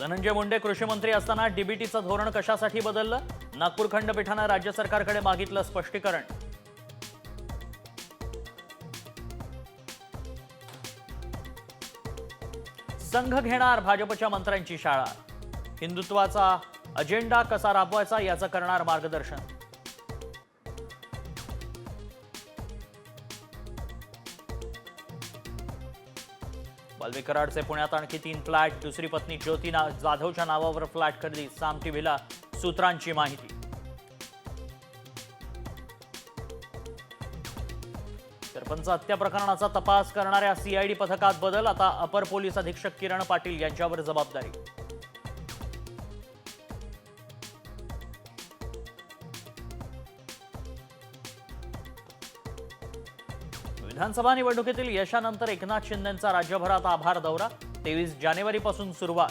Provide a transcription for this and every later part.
धनंजय मुंडे कृषी मंत्री असताना डीबीटीचं धोरण कशासाठी बदललं? नागपूर खंडपीठानं राज्य सरकारकडे मागितलं स्पष्टीकरण. संघ घेणार भाजपच्या मंत्र्यांची शाळा. हिंदुत्वाचा अजेंडा कसा राबवायचा याचं करणार मार्गदर्शन. वाल्मी कराडचे पुण्यात आणखी तीन फ्लॅट. दुसरी पत्नी ज्योती ना जाधवच्या नावावर फ्लॅट खरेदी. साम टीव्हीला सूत्रांची माहिती. सरपंच हत्या प्रकरणाचा तपास करणाऱ्या सीआयडी पथकात बदल. आता अपर पोलीस अधीक्षक किरण पाटील यांच्यावर जबाबदारी. विधानसभा निवडणुकीतील यशानंतर एकनाथ शिंदेचा राज्यभरात आभार दौरा तेवीस जानेवारीपासून सुरुवात.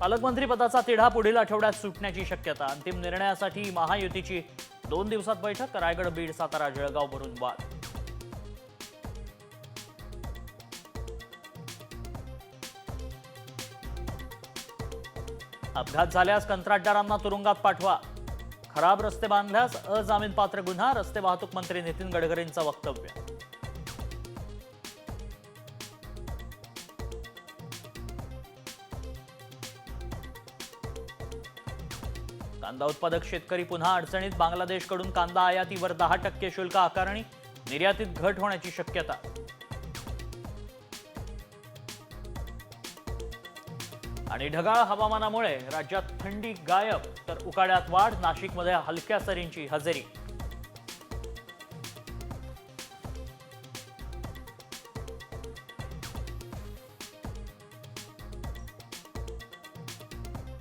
पालकमंत्रीपदाचा तिढा पुढील आठवड्यात सुटण्याची शक्यता अंतिम निर्णयासाठी महायुतीची दोन दिवसात बैठक रायगड बीड सातारा जळगाव भरून वाद. अपघात झाल्यास कंत्राटदारांना तुरुंगात पाठवा. खराब रस्ते बांधल्यास अजामीन पात्र गुन्हा रस्ते वाहतूक मंत्री नितीन गडकरींचं वक्तव्य. कांदा उत्पादक शेतकरी पुन्हा अडचणीत बांगलादेशकडून कांदा आयातीवर दहा टक्के शुल्क आकारणी निर्यातीत घट होण्याची शक्यता. आणि ढगाळ हवामानामुळे राज्यात थंडी गायब तर उकाड्यात वाढ नाशिकमध्ये हलक्या सरींची हजेरी